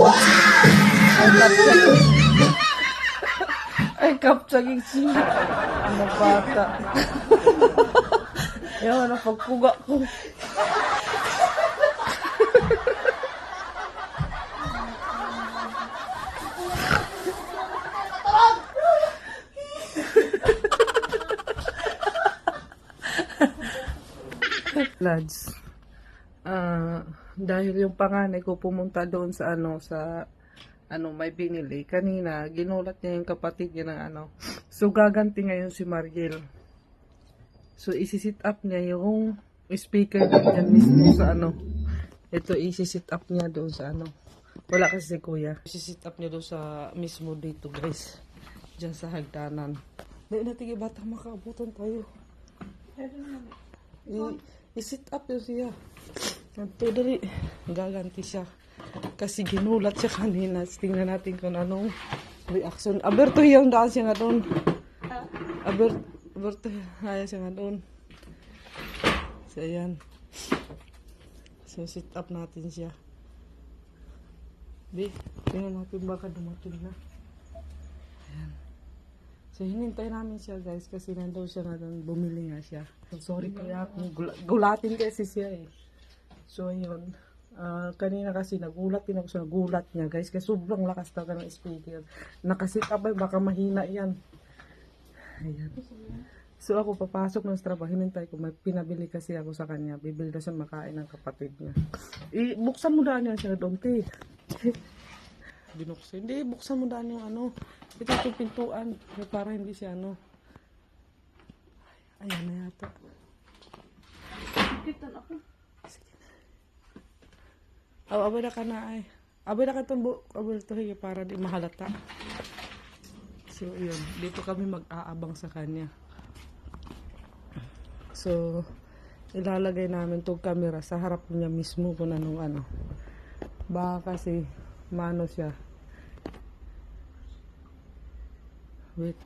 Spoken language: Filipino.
Wow! Ay, kapsaging siya. Ano bata. Yawan ang pagkuga ko. Lads, ah dahil yung panganay ko pumunta doon sa ano sa ano may binili kanina ginulat niya yung kapatid niya ng ano so gaganti ngayon si Mariel so isi-sit up niya yung speaker niya mismo sa ano ito isi-sit up niya doon sa ano wala kasi si kuya isi-sit up niya doon sa mismo dito guys Diyan sa hagdanan dahil natin bata makaabutan tayo i-sit up yun siya. Ito dali. Gaganti siya. Kasi ginulat siya kanina. Tingnan natin kung anong reaction. Aberto yung daan siya nga doon. Aber, Aberto, haya siya nga doon. So, ayan. So, sit up natin siya. Di, tingnan natin baka dumating na. Ayan. So, hinintay namin siya guys kasi nandaw siya nga doon, bumili nga siya. So, sorry kaya kung gula- gulatin kasi siya eh. So, ayun. Ah, kanina kasi nagulat din ako sa nagulat niya guys kasi sobrang lakas talaga ng speaker. Nakasit up ay baka mahina yan. Ayan. So ako papasok ng trabaho, hinintay ko, may pinabili kasi ako sa kanya. Bibili na siya makain ng kapatid niya. I, buksan mo daan yan siya doon, te. Binuksan. Hindi, buksan mo daan yung ano. Ito yung pintuan. eh, Para hindi siya ano. Ay, ayan na yata. Oh, abay na ka na ay. Abay na ka bu- abay na hige, para di mahalata. So, yun. Dito kami mag-aabang sa kanya. So, ilalagay namin tong camera sa harap niya mismo kung anong ano. Baka kasi, mano siya. Wait.